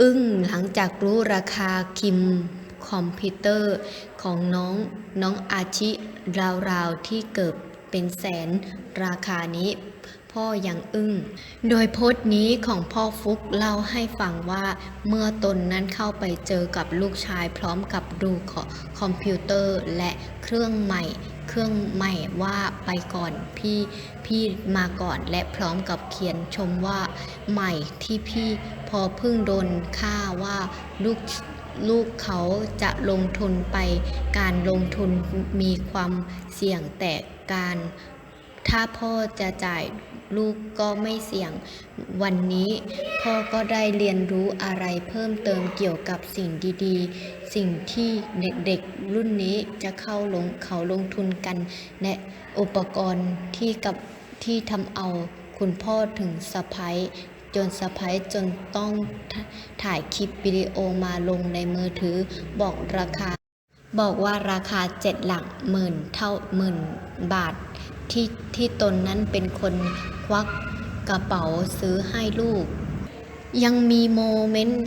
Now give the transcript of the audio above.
อึ้งหลังจากรู้ราคาคิมคอมพิวเตอร์ของน้องน้องอาชิราวๆที่เกิดเป็นแสนราคานี้ พ่อยังอึ้ง โดยโพสต์นี้ของพ่อฟุกเล่าให้ฟังว่าเมื่อตนนั้นเข้าไปเจอกับลูกชายพร้อมกับดูขอคอมพิวเตอร์และเครื่องใหม่ รื่องใหม่ว่าไปก่อนพี่พี่มาก่อนและพร้อมกับเขียนชมว่าใหม่ที่พี่พอพึ่งโดนค่าว่าลูกลูกเขาจะลงทุนไป การลงทุนมีความเสี่ยงแต่การ ถ้าพ่อจะจ่ายลูกก็ไม่เสี่ยง วันนี้พ่อก็ได้เรียนรู้อะไรเพิ่มเติมเกี่ยวกับสิ่งดีๆ สิ่งที่เด็กๆรุ่นนี้จะเข้าลงเขาลงทุนกัน และอุปกรณ์ที่กับที่ทำเอาคุณพ่อถึงสะพ้ยจนสะพ้ยจนต้องถ่ายคลิปวิดีโอมาลงในมือถือบอกราคา บอกว่าราคาเจ็ดหลักหมื่นเท่าหมื่นบาท ที่ที่ตนนั้นเป็นคนควักกระเป๋าซื้อให้ลูก ยังมีโมเมนต์